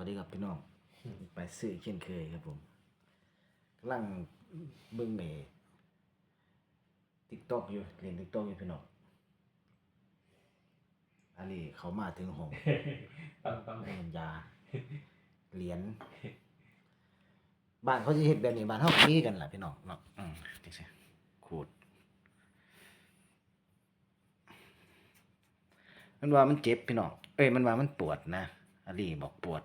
วัสดีครับพี่น้อง ไปซื้อเช่นเคยครับผมกำลังเบิ่งเมติ๊กต็อกอยู่เล่นติ๊กต็อกอยู่พี่น้องอันนี้เขามาถึงห้องปังปังเงินยาเหรียญบ้านเขาจะเห็นแบบนี้บ้านเขาก็มีกันแหละพี่น้องเนาะอืมจังซี่ขูดมันว่ามันเจ็บพี่น้อง เอ้ยมันว่ามันปวดนะอาลีบอกปวด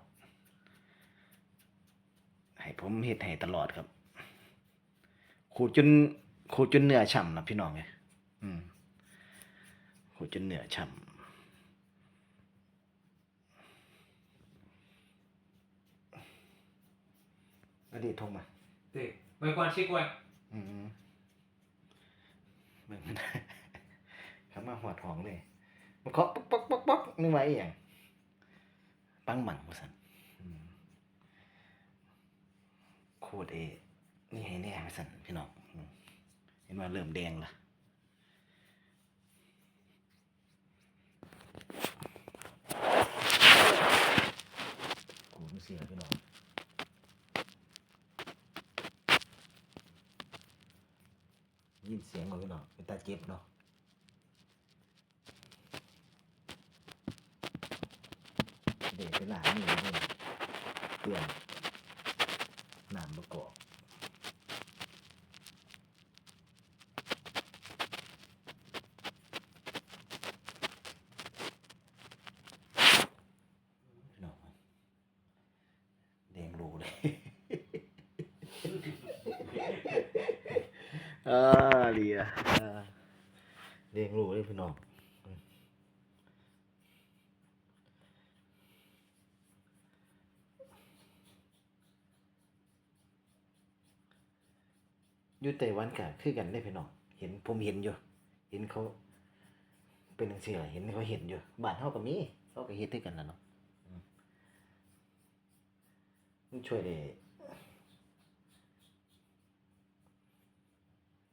ให้ผมเฮ็ดให้ตลอดครับ ขูดจนขูดจนเนื้อฉ่ำนะพี่น้องไงอืมขูดจนเนื้อฉ่ำอดีตโทรมา Sì, vuoi qua ci qua? อืมเบิ่งมันเขามาหัวท้องเลย มันเคาะป๊อกป๊อกป๊อกป๊อกนึกว่าอีหยังปังหมั่งว่าซั่นอืมโค ตรเอนี่ให้แน่ว่าซั่นพี่น้องเห็นว่าเริ่มแดงละโอ้มันเสียพี่น้องยินเสียงบ่พี่น้องเป็นตาเจ็บเนาะเด็กเป็นหลานนี่เลยเตือน น้ำประกอบพี่น้องแดงรูเลยอ่าเลียอ่าเลี้ยงลูกเลยพี่น้องอืม อยู่ไต้หวันกะคือกันได้พี่น้องเห็นผมเห็นอยู่ เห็นเขา เป็นจังซี่ล่ะเห็นเขาเห็นอยู่บ้านเฮาก็มีเขาก็เฮ็ดด้วยกันล่ะเนาะมันช่วยได้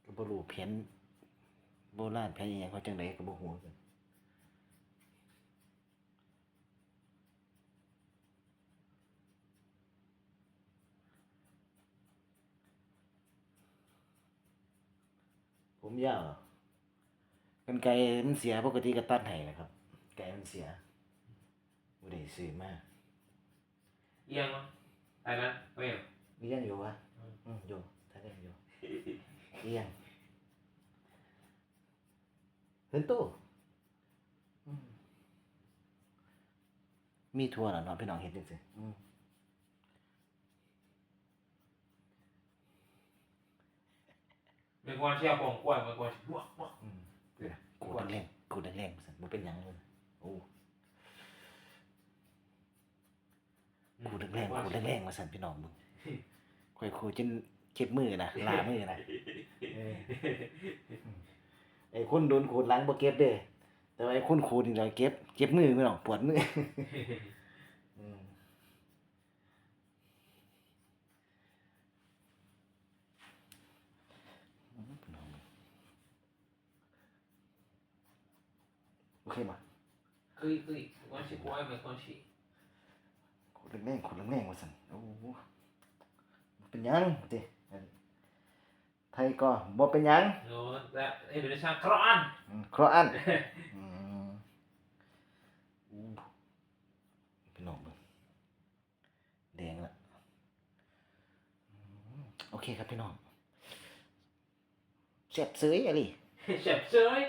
ก็บ่รู้แผนโบราณแผนอีหยังเขาจังไดก็บ่ฮู้กัน ผมยาวเหรอกันไกรมันเสียปกติก็ตัดให้นะครับ ไก่มันเสียบ่ได้ซื้อมา Iya, ma. Hai lan, oh iya. มียังอยู่วะอืมอยู่ถ้าได้อยู่เอียงเห็นตู้อืมมีทัวร์น่ะเนาะพี่น้องเห็นจัง ซี่อืม Vuoi qua ci apro qua, vuoi qua ci. Buah, buah. อืมกูแรงๆกูแรงๆสั่นบ่เป็นหยังเลยโอ้กูแรงๆกูแรงๆมาสั่นพี่น้องมึงค่อยคูจนเจ็บมือนะลามือนะเออไอ้คนโดนขูดหลังบ่เก็บเด้แต่ว่าไอ้คนขูดนี่เราเก็บเจ็บมือพี่น้องปวดมือมพี่น้อง โอเคป่ะ Qui, qui, qua ci qua, vuoi qua ci. ขูดแรงๆขูดแรงๆว่าสั่นโอ้โหบ่เป็นหยังติไทยก็บ่เป็นหยัง No, da, Indonesia keroan. อืมเคราะห์อัน อืมอู้พี่น้องเบิ่งแดงละอืมโอเคครับพี่น้องแซ่บเสยอะไร Chef chơi.